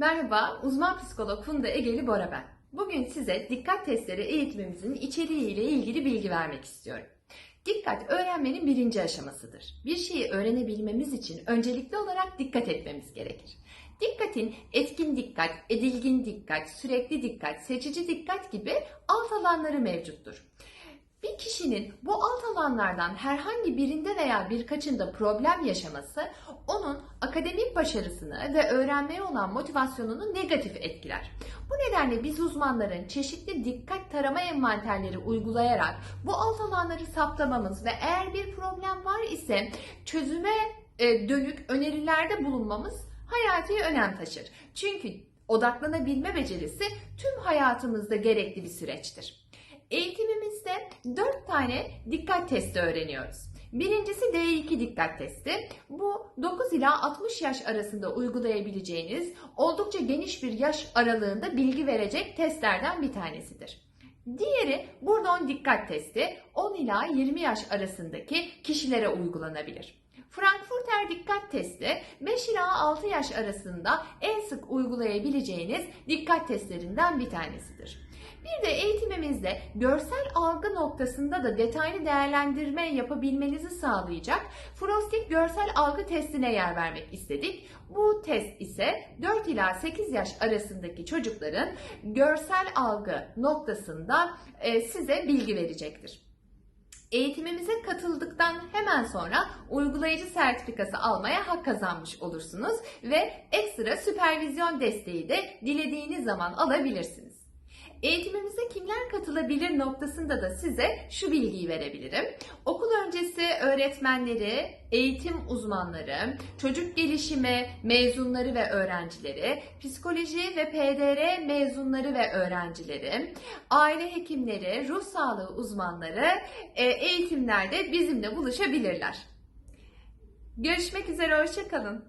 Merhaba, uzman psikolog Funda Egeli Bora ben. Bugün size dikkat testleri eğitimimizin içeriğiyle ilgili bilgi vermek istiyorum. Dikkat öğrenmenin birinci aşamasıdır. Bir şeyi öğrenebilmemiz için öncelikli olarak dikkat etmemiz gerekir. Dikkatin etkin dikkat, edilgin dikkat, sürekli dikkat, seçici dikkat gibi alt alanları mevcuttur. Bir kişinin bu alt alanlardan herhangi birinde veya birkaçında problem yaşaması onun akademik başarısını ve öğrenmeye olan motivasyonunu negatif etkiler. Bu nedenle biz uzmanların çeşitli dikkat tarama envanterleri uygulayarak bu alt alanları saptamamız ve eğer bir problem var ise çözüme e, dönük önerilerde bulunmamız hayati önem taşır. Çünkü odaklanabilme becerisi tüm hayatımızda gerekli bir süreçtir. Eğitimimizde 4 tane dikkat testi öğreniyoruz. Birincisi D2 dikkat testi. Bu 9 ila 60 yaş arasında uygulayabileceğiniz oldukça geniş bir yaş aralığında bilgi verecek testlerden bir tanesidir. Diğeri Burdon dikkat testi 10 ila 20 yaş arasındaki kişilere uygulanabilir. Frankfurter dikkat testi 5 ila 6 yaş arasında en sık uygulayabileceğiniz dikkat testlerinden bir tanesidir. Bir de eğitimimizde görsel algı noktasında da detaylı değerlendirme yapabilmenizi sağlayacak Frosting görsel algı testine yer vermek istedik. Bu test ise 4 ila 8 yaş arasındaki çocukların görsel algı noktasında e, size bilgi verecektir. Eğitimimize katıldıktan hemen sonra uygulayıcı sertifikası almaya hak kazanmış olursunuz ve ekstra süpervizyon desteği de dilediğiniz zaman alabilirsiniz. Eğitimimize kimler katılabilir noktasında da size şu bilgiyi verebilirim. Okul öncesi öğretmenleri, eğitim uzmanları, çocuk gelişimi mezunları ve öğrencileri, psikoloji ve PDR mezunları ve öğrencileri, aile hekimleri, ruh sağlığı uzmanları e, eğitimlerde bizimle buluşabilirler. Görüşmek üzere, hoşçakalın.